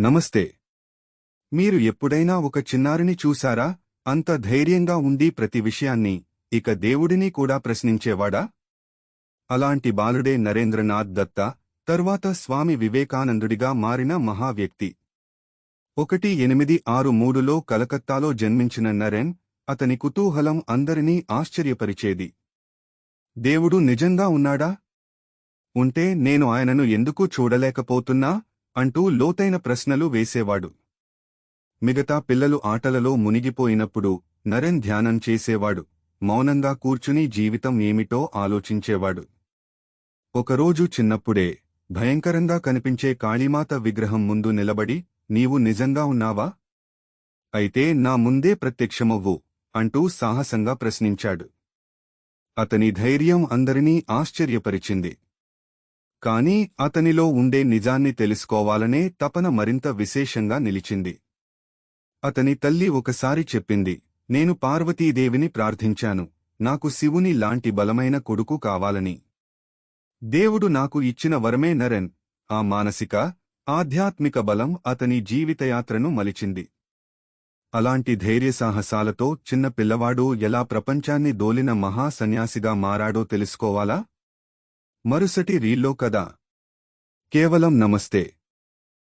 నమస్తే. మీరు ఎప్పుడైనా ఒక చిన్నారిని చూశారా? అంత ధైర్యంగా ఉండి ప్రతి విషయాన్ని ఇక దేవుడిని కూడా ప్రశ్నించేవాడా? అలాంటి బాలుడే నరేంద్రనాథ్ దత్తా తర్వాత స్వామి వివేకానందుడిగా మారిన మహావ్యక్తి. ఒకటి ఎనిమిది ఆరు మూడులో కలకత్తాలో జన్మించిన నరేన్ అతని కుతూహలం అందరినీ ఆశ్చర్యపరిచేది. దేవుడు నిజంగా ఉన్నాడా? ఉంటే నేను ఆయనను ఎందుకు చూడలేకపోతున్నా? అంటూ లోతైన ప్రశ్నలు వేసేవాడు. మిగతా పిల్లలు ఆటలలో మునిగిపోయినప్పుడు నరెన్ ధ్యానం చేసేవాడు. మౌనంగా కూర్చుని జీవితం ఏమిటో ఆలోచించేవాడు. ఒకరోజు చిన్నప్పుడే భయంకరంగా కనిపించే కాళీమాత విగ్రహం ముందు నిలబడి నీవు నిజంగా ఉన్నావా? అయితే నా ముందే ప్రత్యక్షమవ్వు అంటూ సాహసంగా ప్రశ్నించాడు. అతని ధైర్యం అందరినీ ఆశ్చర్యపరిచింది. కాని అతనిలో ఉండే నిజాన్ని తెలుసుకోవాలనే తపన మరింత విశేషంగా నిలిచింది. అతని తల్లి ఒకసారి చెప్పింది నేను పార్వతీదేవిని ప్రార్థించాను. నాకు శివుని లాంటి బలమైన కొడుకు కావాలని. దేవుడు నాకు ఇచ్చిన వరమే నరెన్. ఆ మానసిక ఆధ్యాత్మిక బలం అతని జీవితయాత్రను మలిచింది. అలాంటి ధైర్యసాహసాలతో చిన్న పిల్లవాడు ఎలా ప్రపంచాన్ని దోలిన మహాసన్యాసిగా మారాడో తెలుసుకోవాలా? మరుసటి రీల్లో కదా. కేవలం నమస్తే.